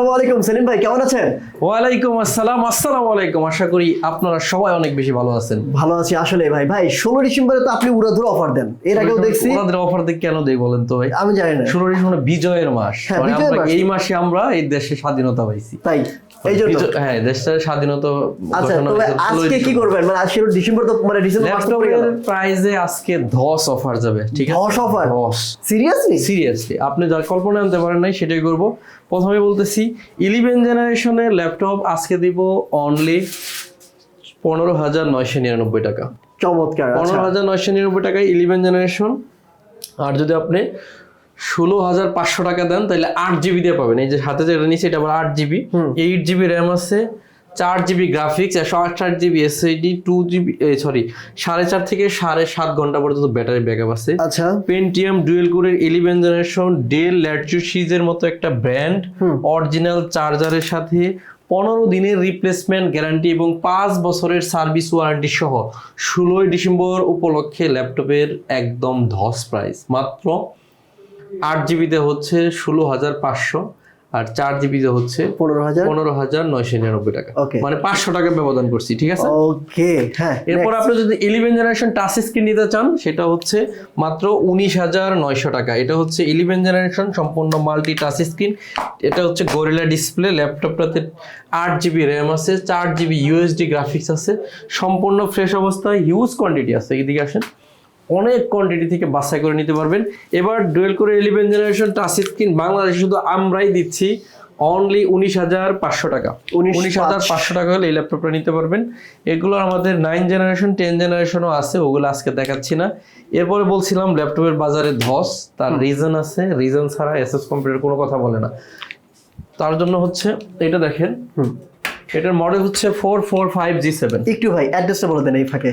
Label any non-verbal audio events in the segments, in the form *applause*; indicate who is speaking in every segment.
Speaker 1: আসসালামু সেলিম ভাই কেমন আছেন?
Speaker 2: ওয়ালাইকুম আসসালাম আসসালামু আলাইকুম। আশা করি আপনারা সবাই অনেক বেশি ভালো আছেন।
Speaker 1: ভালো আছি আসলে ভাই। ভাই ষোলো ডিসেম্বরে তো আপনি উড়াধুরা অফার দেন। এর আগেও দেখছি।
Speaker 2: অফার দিয়ে কেন দেই বলেন তো ভাই?
Speaker 1: আমি জানি না।
Speaker 2: ষোলো ডিসেম্বর বিজয়ের মাস।
Speaker 1: হ্যাঁ,
Speaker 2: মানে
Speaker 1: মাস।
Speaker 2: এই মাসে আমরা এই দেশে স্বাধীনতা পাইছি।
Speaker 1: তাই? এই জন্য।
Speaker 2: হ্যাঁ দেশটার স্বাধীনতা
Speaker 1: আচ্ছা তবে আজকে কি করবেন? মানে আজকে ডিসেম্বর তো মানে ডিসেম্বর মাস পড়ে গেল।
Speaker 2: প্রাইজে আজকে ধস অফার যাবে ঠিক আছে?
Speaker 1: ধস offer?
Speaker 2: ধস।
Speaker 1: সিরিয়াসলি
Speaker 2: সিরিয়াসলি আপনি যার কল্পনা আনতে পারেন নাই সেটাই করব। প্রথমে বলতেছি ইলেভেন জেনারেশনের ল্যাপটপ আজকে দিব অনলি পনেরো হাজার নয়শো নিরানব্বই টাকা।
Speaker 1: চমৎকার আচ্ছা।
Speaker 2: পনেরো হাজার নয়শো নিরানব্বই টাকায় ইলেভেন জেনারেশন আর যদি আপনি ষোলো হাজার পাঁচশো টাকা দেন তাহলে আট জিবি দিয়ে পাবেন। এই যে হাতে যেটা নিচ্ছে এটা আবার আট জিবি এইট জিবি র্যাম আছে চার জিবি গ্রাফিক্স একশো আঠাশ GB SSD two GB sorry সাড়ে চার থেকে সাড়ে সাত ঘণ্টা পর্যন্ত ব্যাটারি ব্যাকআপ আছে।
Speaker 1: আচ্ছা।
Speaker 2: পেন্টিয়াম ডুয়েল কোরের ইলেভেন জেনারেশন ডেল ল্যাটচু সিজের মতো একটা ব্র্যান্ড অরিজিনাল চার্জারের সাথে পনেরো দিনের রিপ্লেসমেন্ট গ্যারান্টি এবং পাঁচ বছরের সার্ভিস ওয়ারেন্টি সহ ষোলোই ডিসেম্বর উপলক্ষে ল্যাপটপের একদম ধস প্রাইস মাত্র আট জিবিতে হচ্ছে ষোলো হাজার পাঁচশো আর চার জিবিতে হচ্ছে
Speaker 1: পনেরো হাজার?
Speaker 2: পনেরো হাজার নয়শো নিরানব্বই টাকা। মানে পাঁচশো টাকা ব্যবধান করছি ঠিক আছে?
Speaker 1: ওকে হ্যাঁ
Speaker 2: এরপর আপনি যদি ইলেভেন জেনারেশন টাচ স্ক্রিন নিতে চান সেটা হচ্ছে মাত্র উনিশ হাজার নয়শো টাকা। এটা হচ্ছে ইলেভেন জেনারেশন সম্পূর্ণ মাল্টি টাচ স্ক্রিন এটা হচ্ছে গরিলা ডিসপ্লে ল্যাপটপটাতে আট জিবি র্যাম আছে চার জিবি ইউএসডি গ্রাফিক্স আছে। সম্পূর্ণ ফ্রেশ অবস্থায় হিউজ কোয়ান্টিটি আছে এদিকে আসেন। অনেক কোয়ান্টিটি থেকে বাছাই করে নিতে পারবেন। এবার ডুয়েল করে ইলেভেন জেনারেশন টাচ স্ক্রিন বাংলাদেশে শুধু আমরাই দিচ্ছি অনলি উনিশ হাজার পাঁচশো টাকা। উনিশ হাজার পাঁচশো টাকা হলে এই ল্যাপটপটা নিতে পারবেন। এগুলো আমাদের নাইন জেনারেশন টেন জেনারেশনও আছে ওগুলো আজকে দেখাচ্ছি না। এরপরে বলছিলাম ল্যাপটপের বাজারে ধস তার রিজন আছে। রিজন ছাড়া এসএস কম্পিউটার কোনো কথা বলে না। তার জন্য হচ্ছে এটা দেখেন। এটার মডেল হচ্ছে four four five G seven
Speaker 1: একটু ভাই অ্যাড্রেসটা বলে দেন এই ফাঁকে।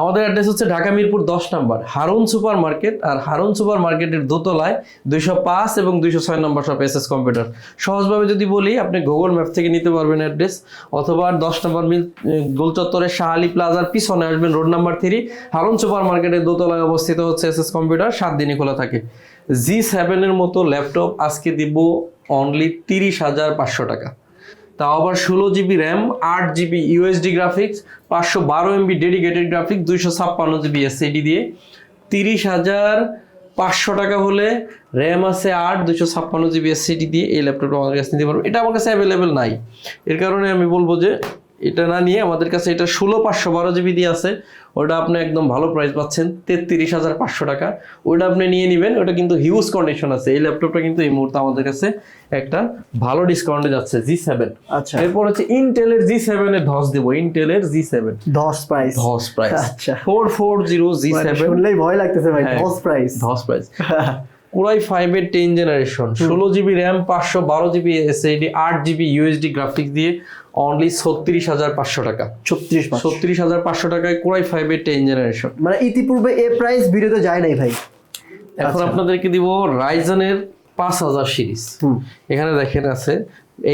Speaker 2: আমাদের অ্যাড্রেস হচ্ছে ঢাকা মিরপুর দশ নম্বর, হারুন সুপার মার্কেট আর হারুন সুপার মার্কেটের দোতলায় দুইশো পাঁচ এবং দুইশো ছয় নম্বর সব এস এস কম্পিউটার সহজভাবে যদি বলি, আপনি গুগল ম্যাপ থেকে নিতে পারবেন অ্যাড্রেস, অথবা দশ নম্বর মিল, গোল চত্বরের শাহালি প্লাজার পিছনে আসবেন road number three, Harun super মার্কেটের দোতলায় অবস্থিত হচ্ছে এস এস কম্পিউটার সাত দিনই খোলা থাকে। জি সেভেনের মতো ল্যাপটপ আজকে দিব অনলি তিরিশ হাজার পাঁচশো টাকা। তাও আবার ষোলো জিবি র্যাম আট জিবি ইউএসডি গ্রাফিক্স পাঁচশো বারো এমবি ডেডিকেটেড গ্রাফিক্স দুইশো ছাপ্পান্ন জিবি এসএডি দিয়ে। তিরিশ হাজার পাঁচশো টাকা হলে র্যাম আছে আট দুশো ছাপ্পান্ন জিবি এসএডি দিয়ে এই ল্যাপটপটা আমার কাছে নিতে পারব। এটা আমার কাছে অ্যাভেলেবেল নাই। এর কারণে আমি বলব যে এটা না নিয়ে আমাদের কাছে এটা ষোলো পাঁচশো বারো জিবি দিয়ে আছে। ওটা আপনি একদম ভালো প্রাইস পাচ্ছেন তেত্রিশ হাজার পাঁচশো টাকা। ওটা আপনি নিয়ে নেবেন ওটা কিন্তু হিউজ কন্ডিশন আছে। এই ল্যাপটপটা কিন্তু এই মুহূর্তে আমাদের কাছে একটা ভালো ডিসকাউন্টে যাচ্ছে জি সেভেন
Speaker 1: আচ্ছা।
Speaker 2: এরপর হচ্ছে ইন্টেলের জি সেভেন এর ধস দিব ইন্টেলের জি সেভেন
Speaker 1: ধস প্রাইস
Speaker 2: ধস প্রাইস
Speaker 1: আচ্ছা।
Speaker 2: Four four zero G seven
Speaker 1: ভয় লাগতেছে ভাই
Speaker 2: হ্যাঁ।
Speaker 1: দশ প্রাইস
Speaker 2: ধস প্রাইস *laughs* কোরাই ফাইভের টেন জেনারেশন ষোলো জিবি র্যাম পাঁচশো বারো জিবি এসএডি আট জিবি ইউএসডি গ্রাফিক্স দিয়ে অনলি ছত্রিশ হাজার পাঁচশো টাকা।
Speaker 1: ছত্রিশ
Speaker 2: ছত্রিশ হাজার পাঁচশো টাকায় কুরাই ফাইভের টেন জেনারেশন
Speaker 1: মানে ইতিপূর্বে এ প্রাইস ভিডিওতে যায় নাই ভাই।
Speaker 2: এখন আপনাদেরকে দিব রাইজনের পাঁচ হাজার সিরিজ এখানে দেখেন আছে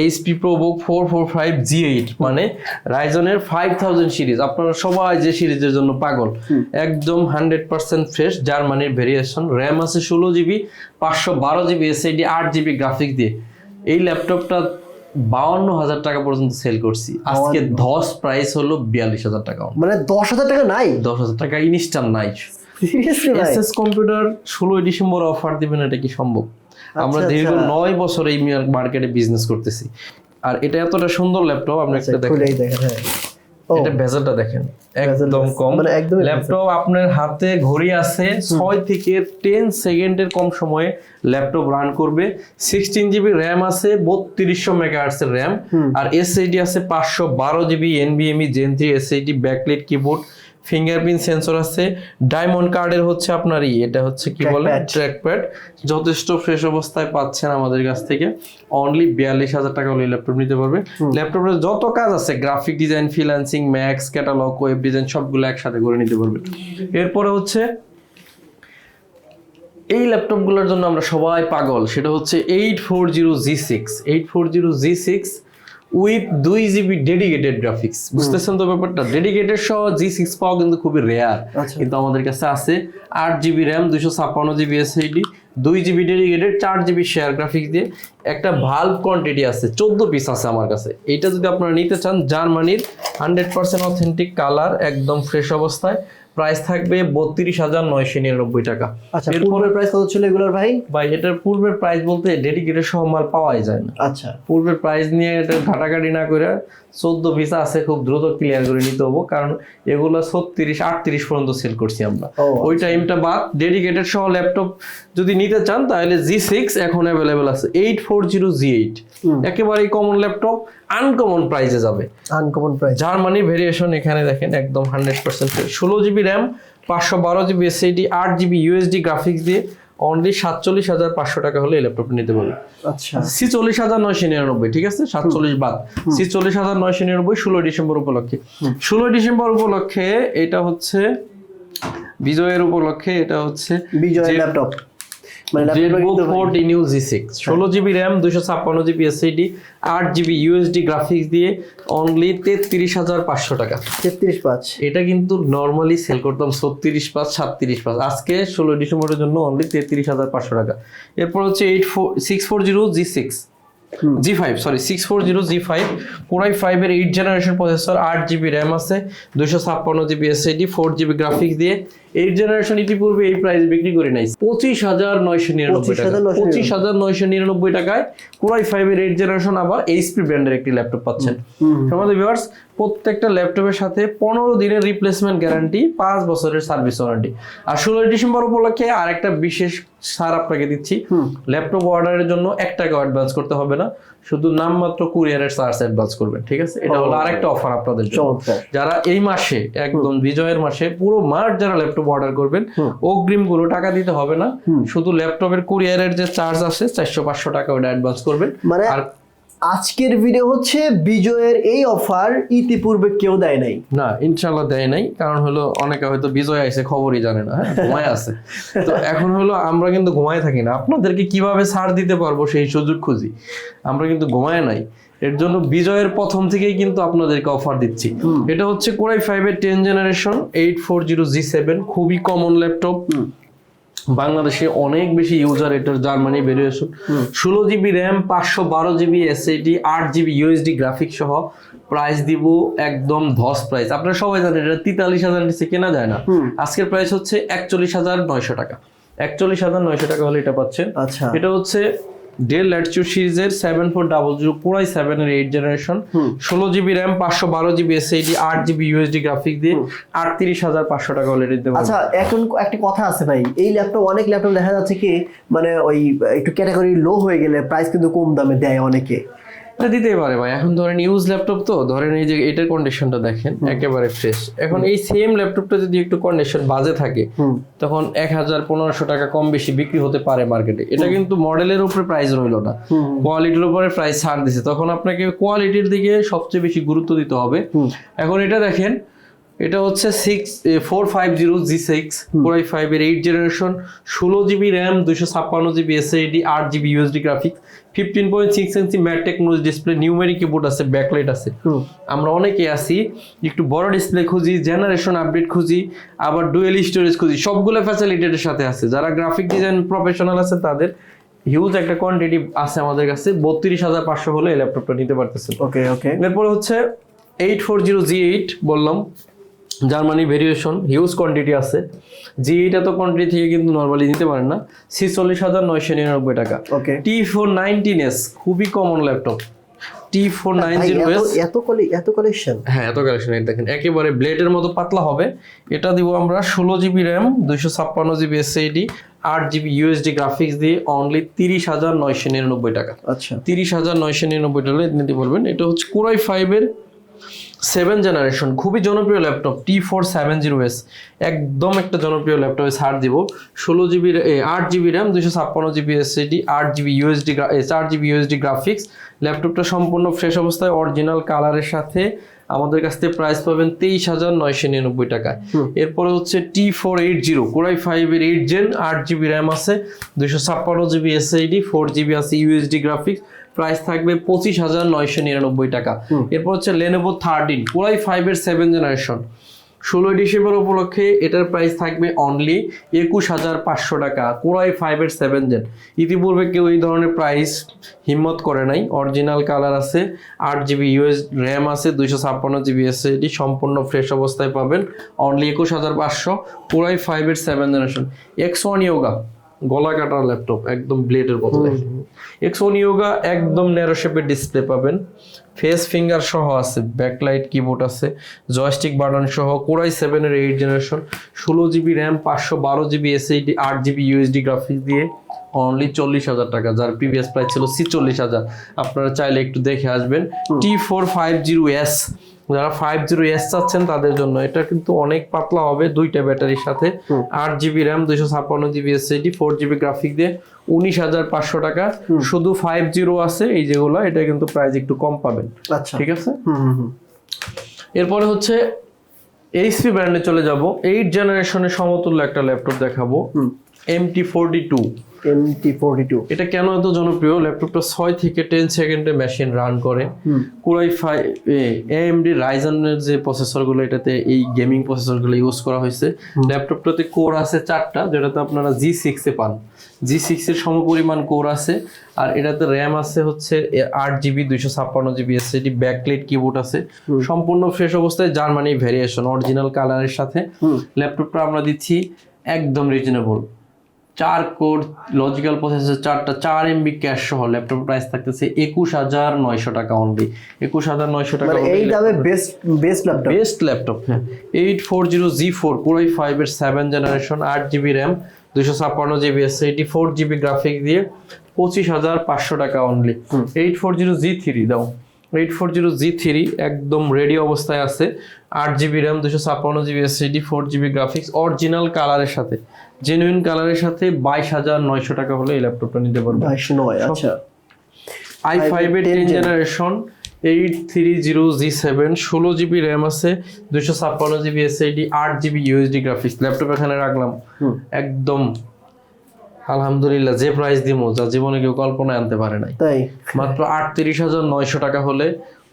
Speaker 2: HP ProBook four four five G eight মানে রাইজনের ফাইভ থাউজেন্ড সিরিজ আপনারা সবাই যে সিরিজের জন্য পাগল একদম হান্ড্রেড পার্সেন্ট ফ্রেশ জার্মানির ভেরিয়েশন র্যাম আছে ষোলো জিবি পাঁচশো বারো জিবি এসএডি আট জিবি গ্রাফিক দিয়ে। এই ল্যাপটপটা বাউন্ন হাজার টাকা পর্যন্ত সেল করছি। আজকে ধস প্রাইস হলো বিয়াল্লিশ হাজার টাকা।
Speaker 1: মানে দশ হাজার টাকা নাই?
Speaker 2: দশ হাজার টাকা ইনস্ট্যান্ট নাই।
Speaker 1: সিরিয়াসলি
Speaker 2: এসএস কম্পিউটার ষোলোই ডিসেম্বর অফার দিবেন এটা কি সম্ভব? আমরা
Speaker 1: আচ্ছা,
Speaker 2: দীর্ঘ
Speaker 1: আচ্ছা।
Speaker 2: নয় বছর এই মার্কেটে বিজনেস করতেছি। আর এটা এতটা সুন্দর ল্যাপটপ আপনি একটা দেখেন।
Speaker 1: হ্যাঁ।
Speaker 2: এটা বেজেলটা দেখেন একদম কম।
Speaker 1: মানে
Speaker 2: ল্যাপটপ আপনার হাতে ঘড়ি আছে ছয় থেকে টেন সেকেন্ডের কম সময়ে ল্যাপটপ রান করবে। সিক্সটিন জিবি র্যাম আছে বত্রিশশো মেগাহার্টস এর র্যাম আর এসএইডি আছে পাঁচশো বারো GB এনবিএমই gen three SSD backlit keyboard fingerprint sensor আছে ডায়মন্ড কার্ডের হচ্ছে আপনার ই এটা হচ্ছে কি বলে। ট্র্যাকপ্যাড যথেষ্ট ফ্রেশ অবস্থায় পাচ্ছেন আমাদের কাছ থেকে। অনলি বিয়াল্লিশ হাজার টাকা হলে ল্যাপটপ নিতে পারবে। ল্যাপটপের যত কাজ আছে graphic design freelancing max catalogue web design সবগুলো একসাথে করে নিতে পারবে। এরপরে হচ্ছে এই ল্যাপটপগুলোর জন্য আমরা সবাই পাগল। সেটা হচ্ছে eight four zero G six eight four zero G six with দুই জিবি ডেডিকেটেড গ্রাফিক্স বুঝতেছেন তো ব্যাপারটা? ডেডিকেটেড সহ জি সিক্স পাওয়া কিন্তু খুবই রেয়ার
Speaker 1: আচ্ছা।
Speaker 2: কিন্তু আমাদের কাছে আছে আট জিবি র্যাম দুশো ছাপ্পান্ন জিবি এসএইডি দুই জিবি ডেডিকেটেড চার জিবি শেয়ার গ্রাফিক্স দিয়ে। একটা ভাল্ব কোয়ান্টিটি আছে চোদ্দ পিস আছে আমার কাছে। এইটা যদি আপনারা নিতে চান জার্মানির হান্ড্রেড পার্সেন্ট অথেন্টিক কালার একদম ফ্রেশ অবস্থায়। প্রাইস থাকবে বত্রিশ হাজার নয়শো নিরানব্বই টাকা।
Speaker 1: আচ্ছা পূর্বের প্রাইস কত ছিল এগুলোর ভাই?
Speaker 2: ভাই এটার পূর্বের প্রাইস বলতে ডেডিকেটেড সহ মাল পাওয়াই যায় না।
Speaker 1: আচ্ছা।
Speaker 2: পূর্বের প্রাইস নিয়ে এটা ঘাটাঘাটি না করে চোদ্দ পিস আছে খুব দ্রুত ক্লিয়ার করে নিতে হব কারণ এগুলো ছত্রিশ আটত্রিশ পর্যন্ত সেল করছি আমরা।
Speaker 1: ও,
Speaker 2: ওই টাইমটা বাদ ডেডিকেটেড সহ ল্যাপটপ যদি নিতে চান তাহলে জি সিক্স এখন অ্যাভেলেবেল আছে eight four zero G eight একেবারেই কমন ল্যাপটপ আনকমন প্রাইসে যাবে।
Speaker 1: আনকমন প্রাইস
Speaker 2: জার্মানি ভেরিয়েশন এখানে দেখেন একদম হান্ড্রেড পার্সেন্ট ষোলো জিবি র্যাম পাঁচশো বারো জিবি এসএডি আট জিবি ইউএসডি গ্রাফিক্স দিয়ে অনলি সাতচল্লিশ হাজার পাঁচশো টাকা হলে এই ল্যাপটপটা নিতে পারবে।
Speaker 1: আচ্ছা।
Speaker 2: সি চল্লিশ হাজার নয়শো নিরানব্বই ঠিক আছে? সাতচল্লিশ বাদ। সি চল্লিশ হাজার নয়শো নিরানব্বই ষোলো ডিসেম্বর উপলক্ষে। ষোলো ডিসেম্বর উপলক্ষে এটা হচ্ছে বিজয়ের উপলক্ষে এটা হচ্ছে
Speaker 1: বিজয় ল্যাপটপ
Speaker 2: ষোলো জিবি র্যাম দুশো ছাপ্পান্ন জিবি এসএডি আট জিবি ইউএসডি গ্রাফিক্স দিয়ে অনলি তেত্রিশ হাজার পাঁচশো টাকা।
Speaker 1: তেত্রিশ পাঁচ।
Speaker 2: এটা কিন্তু নর্মালি সেল করতাম ছত্রিশ পাঁচ সাতত্রিশ পাঁচ। আজকে ষোলো ডিসেম্বরের জন্য অনলি তেত্রিশ হাজার পাঁচশো টাকা। এরপর হচ্ছে eight four six four zero G six G five sorry six four zero G five core i ফাইভের এইট জেনারেশন প্রসেসর আট জিবি র্যাম আছে দুশো ছাপ্পান্ন GB SSD four GB graphics দিয়ে এইট জেনারেশন ইতিপূর্বে এই প্রাইস বিক্রি করে নাই। পঁচিশ হাজার নয়শো নিরানব্বই টাকা। পঁচিশ হাজার নয়শো নিরানব্বই। টাকায় কোরাই ফাইভের এইট জেনারেশন আবার এইচপি ব্র্যান্ডের একটি ল্যাপটপ পাচ্ছেন। আমাদের ভিউয়ার্স প্রত্যেকটা ল্যাপটপের সাথে পনেরো দিনের রিপ্লেসমেন্ট গ্যারান্টি পাঁচ বছরের সার্ভিস ওয়ারেন্টি আর ষোলোই ডিসেম্বর উপলক্ষে আরেকটা বিশেষ ছাড় আপনাকে দিচ্ছি। ল্যাপটপ অর্ডারের জন্য এক টাকা অ্যাডভান্স করতে হবে না। শুধু নাম নামমাত্র কুরিয়ারের চার্জ অ্যাডভান্স করবেন ঠিক আছে? এটা হলো আরেকটা অফার আপনাদের জন্য। যারা এই মাসে একদম বিজয়ের মাসে পুরো মার্চ যারা ল্যাপটপ অর্ডার করবেন অগ্রিমগুলো টাকা দিতে হবে না। শুধু ল্যাপটপের কুরিয়ারের যে চার্জ আছে চারশো পাঁচশো টাকা ওটা অ্যাডভান্স করবেন।
Speaker 1: মানে
Speaker 2: আর
Speaker 1: আজকের ভিডিও হচ্ছে বিজয়ের এই অফার ইতিপূর্বে কেউ দেয় নাই।
Speaker 2: না ইনশাল্লাহ দেয় নাই কারণ হলো অনেকে হয়তো বিজয় আইসে খবরই জানে না হ্যাঁ ঘুমায় আছে। তো এখন হলো আমরা কিন্তু ঘুমায় থাকি না। আপনাদেরকে কীভাবে ছাড় দিতে পারব সেই সুযোগ খুঁজি। আমরা কিন্তু ঘুমায় নাই। এর জন্য বিজয়ের প্রথম থেকেই কিন্তু আপনাদেরকে অফার দিচ্ছি। এটা হচ্ছে কোরাই ফাইভের ten generation eight four zero G seven খুবই কমন ল্যাপটপ বাংলাদেশে অনেক বেশি ইউজার এটার জার্মানি ভেরিয়েশন ষোলো জিবি র্যাম পাঁচশো বারো জিবি এসএডি আট জিবি ইউএসডি গ্রাফিক্স সহ প্রাইস দিব একদম ধস প্রাইস আপনারা সবাই জানেন এটা তেতাল্লিশ হাজার নিচে কেনা যায় না। আজকের প্রাইস হচ্ছে একচল্লিশ হাজার নয়শো টাকা। একচল্লিশ হাজার নয়শো টাকা হলে এটা পাচ্ছেন।
Speaker 1: আচ্ছা।
Speaker 2: এটা হচ্ছে ডেল ল্যাটিটিউড সিরিজের সেভেন ফোর ডাবল জিরো পুরাই সেভেন এর এইট জেনারেশন ষোলো জিবি র্যাম পাঁচশো বারো জিবি এসএডি আট জিবি ইউএসডি গ্রাফিক দিয়ে আটত্রিশ হাজার পাঁচশো টাকা অলরেডি দেবো
Speaker 1: আচ্ছা এখন একটা কথা আছে ভাই এই ল্যাপটপ অনেক ল্যাপটপ দেখা যাচ্ছে কি মানে ওই একটু ক্যাটাগরি লো হয়ে গেলে প্রাইস কিন্তু কম দামে দেয় অনেকে।
Speaker 2: দিতেই পারে ভাই। এখন ধরেন ইউজ ল্যাপটপ তো ধরেন এই যে এটার কন্ডিশনটা দেখেন একেবারে ফ্রেশ এখন এই সেম ল্যাপটপটা যদি একটু কন্ডিশন বাজে থাকে তখন এক হাজার পনেরোশো টাকা কম বেশি বিক্রি হতে পারে মার্কেটে এটা কিন্তু মডেলের উপরে প্রাইস রইল না। কোয়ালিটির উপরে প্রাইস ছাড় দিছে। তখন আপনাকে কোয়ালিটির দিকে সবচেয়ে বেশি গুরুত্ব দিতে হবে। এখন এটা দেখেন এটা হচ্ছে six four five zero G six four I five এর এইট জেনারেশন ষোলো জিবি র্যাম দুশো ছাপ্পান্ন জিবি এসএডি আট GB UHD graphics fifteen point six inch matte technology display numeric keyboard আছে ব্যাকলাইট আছে। আমরা অনেকে আছি একটু বড় ডিসপ্লে খুঁজি জেনারেশন আপডেট খুঁজি আবার ডুয়েল স্টোরেজ খুঁজি সবগুলো ফ্যাসিলিটির সাথে আছে। যারা গ্রাফিক ডিজাইন প্রফেশনাল আছে তাদের হিউজ একটা কোয়ান্টিটি আছে আমাদের কাছে বত্রিশ হাজার পাঁচশো হলে এই ল্যাপটপটা নিতে পারতেছেন।
Speaker 1: ওকে ওকে
Speaker 2: এরপরে হচ্ছে eight four zero G eight বললাম। জার্মানি ভেরিয়েশন হিউজ কোয়ান্টিটি আছে। জি এইট এত কোয়ান্টিটি থেকে কিন্তু নর্মালি নিতে পারেন না। ছিচল্লিশ হাজার নয়শো নিরানব্বই টাকা।
Speaker 1: Okay
Speaker 2: T four nineteen S খুবই common laptop T four nine zero
Speaker 1: এত
Speaker 2: এস
Speaker 1: এত এত কালেকশন
Speaker 2: হ্যাঁ এত কালেকশন এই দেখেন একেবারে ব্লেডের মতো পাতলা হবে। এটা দিব আমরা ষোলো জিবি র্যাম দুইশো ছাপ্পান্ন জিবি এসএডি আট জিবি ইউএসডি গ্রাফিক্স দিয়ে অনলি তিরিশ হাজার নয়শো নিরানব্বই টাকা।
Speaker 1: আচ্ছা।
Speaker 2: তিরিশ হাজার নয়শো নিরানব্বই টাকা নিতে পারবেন। এটা হচ্ছে কোরাই ফাইভের সেভেন জেনারেশন খুবই জনপ্রিয় laptop T four seven zero S একদম একটা জনপ্রিয় ল্যাপটপে ছাড় দিব। ষোলো জিবি আট জিবি র্যাম দুশো ছাপ্পান্ন জিবি এসএডি আট জিবি ইউএসডি চার জিবি ইউএসডি গ্রাফিক্স ল্যাপটপটা সম্পূর্ণ ফ্রেশ অবস্থায় অরিজিনাল কালারের সাথে আমাদের কাছ থেকে প্রাইস পাবেন তেইশ হাজার নয়শো নিরানব্বই টাকায়। এরপরে হচ্ছে T four eight zero core i ফাইভের এইট জেন আট জিবি র্যাম আছে দুশো ছাপ্পান্ন জিবি এসএইডি ফোর জিবি আছে ইউএসডি গ্রাফিক্স প্রাইস থাকবে পঁচিশ হাজার নয়শো নিরানব্বই টাকা। এরপর হচ্ছে লেনোভো থার্টিন কোরাই ফাইভের সেভেন জেনারেশন ষোলোই ডিসেম্বর উপলক্ষে এটার প্রাইস থাকবে অনলি একুশ হাজার পাঁচশো টাকা কোরাই ফাইভের সেভেন জেন ইতিপূর্বে কেউ এই ধরনের প্রাইস হিম্মত করে নাই। অরিজিনাল কালার আছে আট জিবি ইউএস র্যাম আছে দুইশো ছাপ্পান্ন জিবি এসএসডি সম্পূর্ণ ফ্রেশ অবস্থায় পাবেন। অনলি একুশ হাজার পাঁচশো কোরাই ফাইভের seven generation X one Yoga গলা কাটার ল্যাপটপ একদম ব্লেডের বদলে। এক্স ওয়ান ইয়োগা একদম ন্যারো শেপের ডিসপ্লে পাবেন। ফেস ফিঙ্গার সহ আছে ব্যাকলাইট কিবোর্ড আছে জয়স্টিক বাটন সহ কোরাই সেভেনের এইট জেনারেশন ষোলো জিবি র্যাম পাঁচশো বারো জিবি এসএইডি আট জিবি ইউএসডি গ্রাফিক্স দিয়ে অনলি চল্লিশ হাজার টাকা। যার প্রিভিয়াস প্রাইস ছিল ছিচল্লিশ হাজার। আপনারা চাইলে একটু দেখে আসবেন। T four five zero S যারা ফাইভ জিরো এস চাচ্ছেন তাদের জন্য। এটা কিন্তু অনেক পাতলা হবে দুইটা ব্যাটারির সাথে। আট জিবি র্যাম দুইশো ছাপ্পান্ন GB S SSD four GB graphic দিয়ে উনিশ হাজার পাঁচশো টাকা। শুধু ফাইভ জিরো আছে এই যেগুলো এটা কিন্তু প্রাইস একটু কম পাবেন।
Speaker 1: আচ্ছা।
Speaker 2: ঠিক আছে?
Speaker 1: হুম হুম হুম।
Speaker 2: এরপরে হচ্ছে এইচপি ব্র্যান্ডে চলে যাব। এইট জেনারেশনের সমতুল্য একটা ল্যাপটপ দেখাবো।
Speaker 1: হুম।
Speaker 2: MT forty two
Speaker 1: MT forty two
Speaker 2: এটা কেন এত জনপ্রিয়? ল্যাপটপটা ছয় থেকে টেন সেকেন্ডে মেশিন রান করে। কুরাই ফাই এএমডি রাইজনের যে প্রসেসরগুলো এটাতে এই গেমিং প্রসেসরগুলো ইউজ করা হয়েছে। ল্যাপটপটাতে কোর আছে চারটা যেটাতে আপনারা জি সিক্সে পান। জি সিক্সের সমপরিমাণ কোর আছে আর এটাতে র্যাম আছে হচ্ছে আট জিবি দুইশো ছাপ্পান্ন জিবি এসএসডি ব্যাকলেট কিবোর্ড আছে। সম্পূর্ণ ফ্রেশ অবস্থায় জার্মানি ভেরিয়েশন অরিজিনাল কালারের সাথে। ল্যাপটপটা আমরা দিচ্ছি একদম রিজনেবল চার কোর লজিক্যাল প্রসেসর চারটা চার এমবি ক্যাশ সহ ল্যাপটপ প্রাইস থাকতেছে একুশ হাজার নয়শো টাকা অনলি একুশ হাজার নয়শো টাকা
Speaker 1: মানে এই দামে best best laptop
Speaker 2: best laptop হ্যাঁ। Eight four zero G four core i ফাইভের সেভেন জেনারেশন আট জিবি র্যাম দুশো ছাপ্পান্ন GB SSD four GB graphic দিয়ে পঁচিশ হাজার পাঁচশো টাকা only eight four zero G three দাও। Eight four zero G three একদম রেডি অবস্থায় আছে আট জিবি র্যাম দুশো ছাপ্পান্ন GB SSD four GB graphics original কালারের সাথে জেনুইন কালারের সাথে বাইশ হাজার নয়শো টাকা হলে এই ল্যাপটপটা নিতে পারবে।
Speaker 1: বাইশশো নয় আচ্ছা।
Speaker 2: আই ফাইভের ten generation eight three zero G seven ষোলো জিবি র্যাম আছে দুশো ছাপ্পান্ন জিবি এসআইডি আট জিবি ইউএসডি গ্রাফিক্স ল্যাপটপ এখানে রাখলাম। একদম আলহামদুলিল্লাহ যে প্রাইস দিব যা জীবনে কেউ কল্পনায় আনতে পারে নাই।
Speaker 1: তাই?
Speaker 2: মাত্র আটত্রিশ হাজার নয়শো টাকা হলে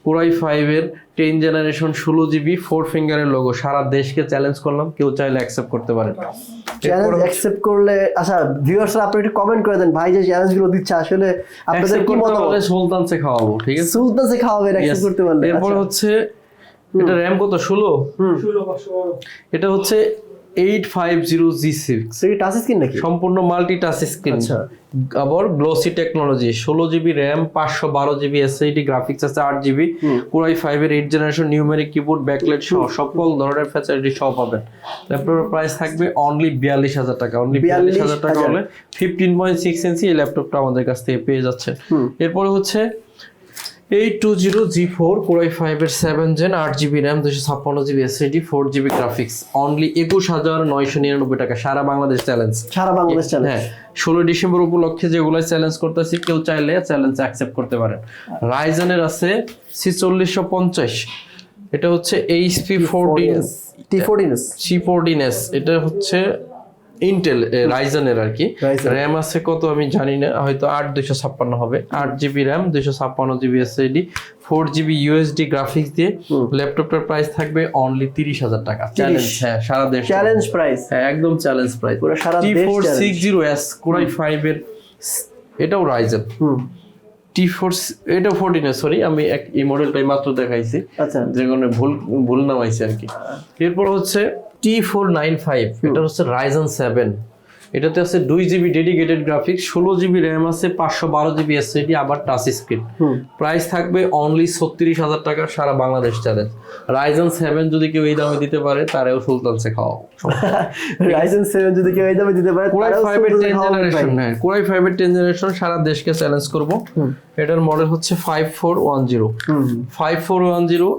Speaker 2: কোরাই ফাইভের টেন জেনারেশন ষোলো জিবি ফোর ফিঙ্গারের লোগো সারা দেশকে চ্যালেঞ্জ করলাম কেউ চাইলে অ্যাকসেপ্ট করতে পারেন
Speaker 1: চ্যালেঞ্জ অ্যাকসেপ্ট করলে আচ্ছা ভিউয়ার্সরা আপনি একটু কমেন্ট করে দেন ভাই যে চ্যালেঞ্জগুলো দিচ্ছে আসলে আপনাদের কি মতামত?
Speaker 2: পারলে সুলতানসে খাওয়াবো ঠিক আছে?
Speaker 1: সুলতান সে খাওয়াবে অ্যাকসেপ্ট করতে পারলে
Speaker 2: এরপর
Speaker 1: আচ্ছা।
Speaker 2: হচ্ছে এটা র্যাম কত? ষোলো?
Speaker 1: হুম।
Speaker 2: এটা হচ্ছে eight five zero G six.
Speaker 1: Touch screen নাকি?
Speaker 2: সম্পূর্ণ মাল্টি টাচ স্ক্রিন
Speaker 1: আচ্ছা।
Speaker 2: আবার গ্লোসি টেকনোলজি ষোলো জিবি র্যাম পাঁচশো বারো জিবি এসআইডি গ্রাফিক্স আছে আট জিবি। কোরাই ফাইভের eight generation numeric keyboard backlight সহ সকল ধরনের ফ্যাসিলিটি সহ পাবেন। ল্যাপটপের প্রাইস থাকবে অনলি বিয়াল্লিশ হাজার টাকা অনলি বিয়াল্লিশ হাজার টাকা
Speaker 1: 42,000
Speaker 2: হলে ফিফটিন পয়েন্ট সিক্স ইঞ্চি এই ল্যাপটপটা আমাদের কাছ থেকে পেয়ে যাচ্ছে। এরপরে হচ্ছে eight two zero G four core i ফাইভের সেভেন জেন আট জিবি র্যাম দুশো ছাপ্পান্ন GB SSD four GB graphics only একুশ হাজার নয়শো নিরানব্বই টাকা। সারা বাংলাদেশ চ্যালেঞ্জ
Speaker 1: সারা বাংলাদেশ চ্যালেঞ্জ
Speaker 2: হ্যাঁ ষোলো ডিসেম্বর উপলক্ষে যেগুলো চ্যালেঞ্জ করতেছি কেউ চাইলে চ্যালেঞ্জ অ্যাকসেপ্ট করতে পারেন। রাইজেনের আছে ছিচল্লিশশো পঞ্চাশ। এটা হচ্ছে HP fourteen
Speaker 1: T fourteen
Speaker 2: C fourteen S এটা হচ্ছে ইন্টেল রাইজেনের আর কি। র্যাম আছে কত আমি জানি না হয়তো আট দুইশো ছাপ্পান্ন হবে। আট জিবি র্যাম দুইশো ছাপ্পান্ন GB SSD four GB UHD graphics দিয়ে ল্যাপটপটার প্রাইস থাকবে অনলি তিরিশ হাজার টাকা। চ্যালেঞ্জ হ্যাঁ সারা দেশ
Speaker 1: চ্যালেঞ্জ প্রাইস
Speaker 2: হ্যাঁ একদম চ্যালেঞ্জ প্রাইস
Speaker 1: পুরো সারা
Speaker 2: টি
Speaker 1: দেশ
Speaker 2: four. Six zero S core i five এর এটাও রাইজেন
Speaker 1: হুম।
Speaker 2: টি ফোর এটাও ফোরটিন সরি আমি এক এই মডেলটাই মাত্র দেখাইছি।
Speaker 1: আচ্ছা।
Speaker 2: যে কারণে ভুল ভুল নামাইছি আর কি। এরপর হচ্ছে টি ফোর নাইন ফাইভ এটা হচ্ছে রাইজেন সেভেন এটাতে আছে দুই জিবি ডেডিকেটেড গ্রাফিক্স ষোলো জিবি র্যাম আছে পাঁচশো বারো জিবি এসএডি আবার টাচ স্ক্রিন প্রাইস থাকবে অনলি ছত্রিশ হাজার টাকা সারা বাংলাদেশ চ্যালেঞ্জ রাইজেন সেভেন যদি কেউ এই দামে দিতে পারে তারেও সুলতানসে খাওয়াবো
Speaker 1: রাইজেন সেভেন যদি কেউ এই দামে দিতে পারে
Speaker 2: কোরাই ফাইভের টেন জেনারেশন হ্যাঁ কোরাই ফাইভের টেন জেনারেশন সারা দেশকে চ্যালেঞ্জ করব। এটার মডেল হচ্ছে five four one zero five four one zero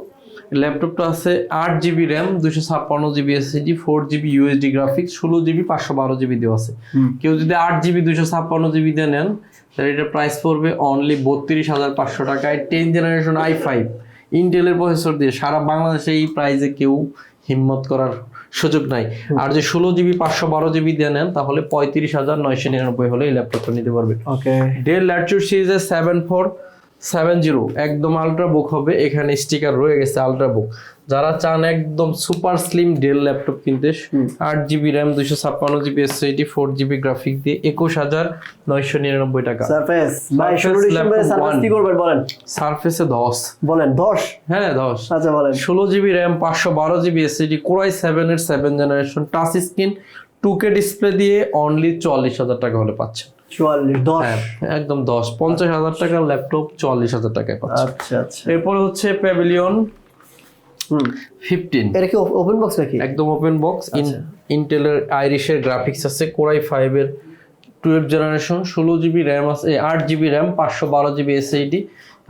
Speaker 2: ল্যাপটপটা আছে আট জিবি র্যাম দুশো ছাপ্পান্ন GB SSD four GB UHD graphics ষোলো জিবি পাঁচশো বারো জিবি দেওয়া আছে। কেউ যদি আট জিবি দুশো ছাপ্পান্ন জিবি দিয়ে নেন তাহলে এটার প্রাইস পড়বে অনলি বত্রিশ হাজার পাঁচশো টাকায়। টেন জেনারেশন আই ফাইভ ইন্টেলের প্রসেসর দিয়ে সারা বাংলাদেশে এই প্রাইসে কেউ হিম্মত করার সুযোগ নাই। আর যে ষোলো জিবি পাঁচশো বারো জিবি দিয়ে নেন তাহলে পঁয়ত্রিশ হাজার নয়শো নিরানব্বই হলে এই ল্যাপটপটা নিতে পারবে।
Speaker 1: ওকে
Speaker 2: ডেল ল্যাটচুর সিরিজের সেভেন ফোর সেভেন জিরো একদম আলট্রা বুক হবে। এখানে স্টিকার রয়ে গেছে আলট্রা বুক যারা চান একদম সুপার স্লিম ডেল ল্যাপটপ কিনতে আট জিবি র্যাম দুইশো ছাপ্পান্ন GB SSD four GB graphic দিয়ে একুশ হাজার নয়শো নিরানব্বই টাকা।
Speaker 1: সারফেস
Speaker 2: দশ।
Speaker 1: বলেন দশ?
Speaker 2: হ্যাঁ দশ।
Speaker 1: আচ্ছা বলেন।
Speaker 2: ষোলো জিবি র্যাম পাঁচশো বারো GB SSD core i seven এর seven generation touch screen two K display দিয়ে অনলি চুয়াল্লিশ হাজার টাকা হলে পাচ্ছেন।
Speaker 1: চুয়াল্লিশ দশ?
Speaker 2: হ্যাঁ একদম দশ। পঞ্চাশ হাজার টাকার ল্যাপটপ চুয়াল্লিশ হাজার টাকায় পাচ্ছেন
Speaker 1: আচ্ছা আচ্ছা।
Speaker 2: এরপরে হচ্ছে প্যাভিলিয়ন
Speaker 1: হুম।
Speaker 2: ফিফটিন
Speaker 1: এটা কি ওপেন বক্স নাকি?
Speaker 2: একদম ওপেন বক্স
Speaker 1: আচ্ছা।
Speaker 2: ইন্টেলের আইরিশের গ্রাফিক্স আছে কোরাই ফাইভের টুয়েলভ জেনারেশন ষোলো জিবি র্যাম আছে আট জিবি র্যাম পাঁচশো বারো জিবি এসএইডি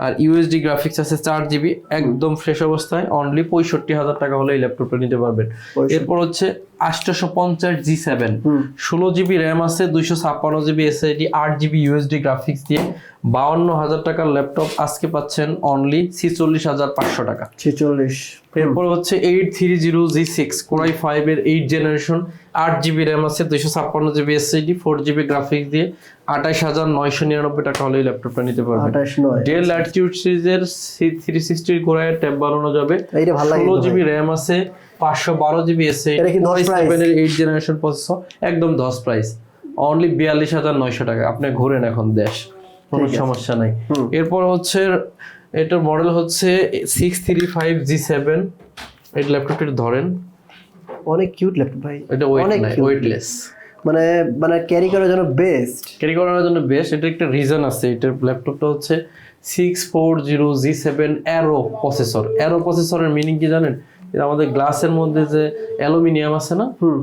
Speaker 2: আর ইউএসডি গ্রাফিক্স আছে চার জিবি একদম ফ্রেশ অবস্থায় অনলি পঁয়ষট্টি হাজার টাকা হলে এই ল্যাপটপটা নিতে পারবেন। এরপর হচ্ছে আটশোশো পঞ্চাশ জি সেভেন ষোলো জিবি র্যাম আছে দুইশো ছাপ্পান্ন জিবি এস এসআইডি আট জিবি ইউএসডি গ্রাফিক্স দিয়ে বাউন্ন হাজার টাকার ল্যাপটপ আজকে পাচ্ছেন অনলি ছিচল্লিশ হাজার পাঁচশো টাকা।
Speaker 1: ছেচল্লিশ।
Speaker 2: এরপর হচ্ছে eight three zero G six core i five এর এইট জেনারেশন আট জিবি র্যাম আছে দুইশো ছাপ্পান্ন GB SSD four GB graphics দিয়ে আঠাশ হাজার নয়শো নিরানব্বই টাকা হলে ল্যাপটপটা নিতে পারবেন। ডেল ল্যাটিটিউড সিরিজের থ্রি সিক্সটির কোরাই ট্যাব বানানো যাবে। ষোলো জিবি র্যাম আছে পাঁচশো বারো জিবি এসে
Speaker 1: এটা কি দশ price?
Speaker 2: সেভেনের এইট জেনারেশন প্রসেসর একদম দশ প্রাইস অনলি বিয়াল্লিশ হাজার নয়শো টাকা। আপনি ঘুরেন এখন দেশ কোনো সমস্যা নাই। এরপর হচ্ছে এটার মডেল হচ্ছে six three five G seven এই ল্যাপটপটি ধরেন।
Speaker 1: অনেক কিউট ল্যাপটপ ভাই।
Speaker 2: এটা
Speaker 1: অনেক
Speaker 2: ওয়েটলেস
Speaker 1: মানে মানে ক্যারি করার জন্য বেস্ট
Speaker 2: ক্যারি করার জন্য বেস্ট এটা একটা রিজন আছে। এটার ল্যাপটপটা হচ্ছে six four zero G seven arrow processor arrow প্রসেসরের মিনিং কি জানেন? এটা আমাদের গ্লাসের মধ্যে যে অ্যালুমিনিয়াম আছে না?
Speaker 1: হুম।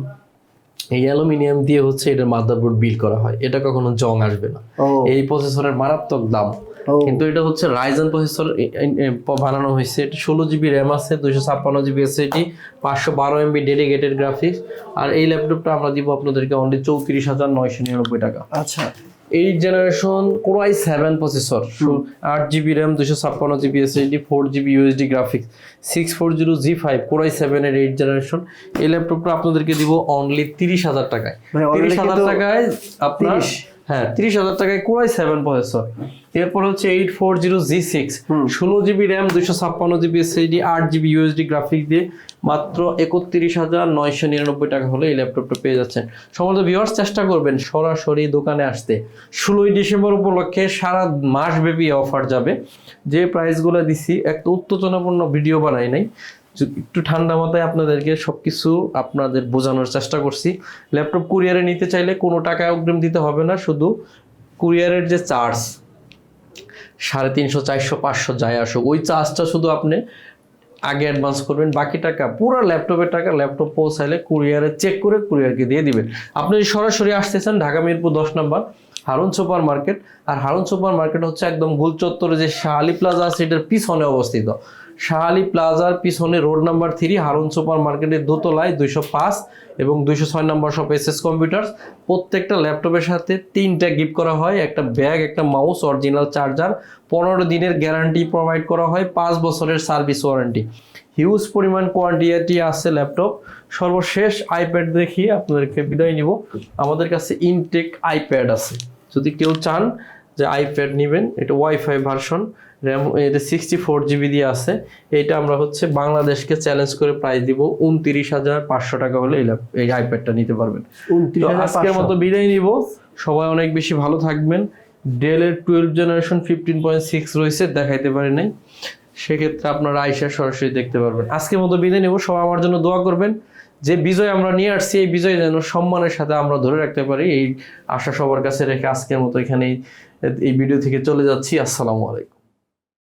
Speaker 2: এই অ্যালুমিনিয়াম দিয়ে হচ্ছে এটার মাদারবোর্ড বিল করা হয়। এটা কখনো জং আসবে না। এই প্রসেসরের মারাত্মক দাম। কিন্তু এটা হচ্ছে রাইজেন প্রসেসর বানানো হয়েছে। এটা ষোলো জিবি র্যাম আছে দুইশো ছাপ্পান্ন জিবি এসএসডি পাঁচশো বারো এমবি ডেডিকেটেড গ্রাফিক্স আর এই ল্যাপটপটা আমরা দিব আপনাদেরকে অনলি চৌত্রিশ হাজার নয়শো নিরানব্বই টাকা।
Speaker 1: আচ্ছা।
Speaker 2: Eight generation core i seven processor আট জিবি র্যাম দুশো ছাপ্পান্ন GB SSD four GB UHD graphics six four zero G five core i সেভেনের এইট জেনারেশন এই ল্যাপটপটা আপনাদেরকে দিব অনলি তিরিশ হাজার টাকায়।
Speaker 1: ভাই,
Speaker 2: তিরিশ হাজার টাকায় আপনার
Speaker 1: 30
Speaker 2: হ্যাঁ তিরিশ হাজার টাকায় কোরাই সেভেন প্রসেসর এরপর হচ্ছে eight four zero G six ষোলো জিবি র্যাম দুশো ছাপ্পান্ন জিবি এসএসডি আট জিবি ইউএসডি গ্রাফিক দিয়ে মাত্র একত্রিশ হাজার নয়শো নিরানব্বই টাকা হলে এই ল্যাপটপটা পেয়ে যাচ্ছেন। সমস্ত ভিউয়ার্স চেষ্টা করবেন সরাসরি দোকানে আসতে। ষোলোই ডিসেম্বর উপলক্ষে সারা মাস ব্যাপী অফার যাবে। যে প্রাইসগুলো দিছি একটা উত্তেজনাপূর্ণ ভিডিও বানাই নাই। একটু ঠান্ডা মাথায় আপনাদেরকে সবকিছু আপনাদের বোঝানোর চেষ্টা করছি। ল্যাপটপ কুরিয়ারে নিতে চাইলে কোনো টাকা অগ্রিম দিতে হবে না, শুধু কুরিয়ারের যে চার্জ, সাড়ে তিনশো, চারশো, পাঁচশো যায় আসুক, ওই চার্জটা শুধু আপনি আগে অ্যাডভান্স করবেন, বাকি টাকা, পুরো ল্যাপটপের টাকা ল্যাপটপ পৌঁছাইলে কুরিয়ারে চেক করে কুরিয়ারকে দিয়ে দিবেন। আপনি যদি সরাসরি আসতেছেন ঢাকা, মিরপুর, দশ নম্বর, হারুন সুপার মার্কেট, আর হারুন সুপার মার্কেট হচ্ছে একদম গোল চত্বরে যে শাহালি প্লাজা আছে, এটার পিছনে অবস্থিত। শাহালি প্লাজার পিছনে road number three, Harun super মার্কেটের দোতলায় দুইশো পাঁচ এবং দুইশো ছয় নম্বর সব এস এস কম্পিউটার প্রত্যেকটা ল্যাপটপের সাথে তিনটা গিফট করা হয়, একটা ব্যাগ একটা মাউস অরিজিনাল চার্জার পনেরো দিনের গ্যারান্টি প্রোভাইড করা হয়, পাঁচ বছরের সার্ভিস ওয়ারেন্টি হিউজ পরিমাণ কোয়ান্টিটি আছে ল্যাপটপ। সর্বশেষ আইপ্যাড দেখিয়ে আপনাদেরকে বিদায় নিব। আমাদের কাছে ইনটেক আইপ্যাড আছে। যদি কেউ চান যে আইপ্যাড নেবেন এটা ওয়াইফাই ভার্সন র্যাম এটা সিক্সটি ফোর জিবি দিয়ে আছে। এইটা আমরা হচ্ছে বাংলাদেশকে চ্যালেঞ্জ করে প্রাইস দিব উনত্রিশ হাজার পাঁচশো টাকা হলে এই এই আইপ্যাডটা নিতে পারবেন। আজকের মতো বিদায় নিব। সবাই অনেক বেশি ভালো থাকবেন। ডেলের twelve generation fifteen point six রয়েছে দেখাইতে পারি নাই। সেক্ষেত্রে আপনারা আইসা সরাসরি দেখতে পারবেন। আজকের মতো বিদায় নেব। সবাই আমার জন্য দোয়া করবেন। যে বিজয় আমরা নিয়ে আসছি, এই বিজয় যেন সম্মানের সাথে আমরা ধরে রাখতে পারি, এই আশা সবার কাছে রেখে আজকের মতো এখানেই এই ভিডিও থেকে চলে যাচ্ছি। আসসালামু আলাইকুম।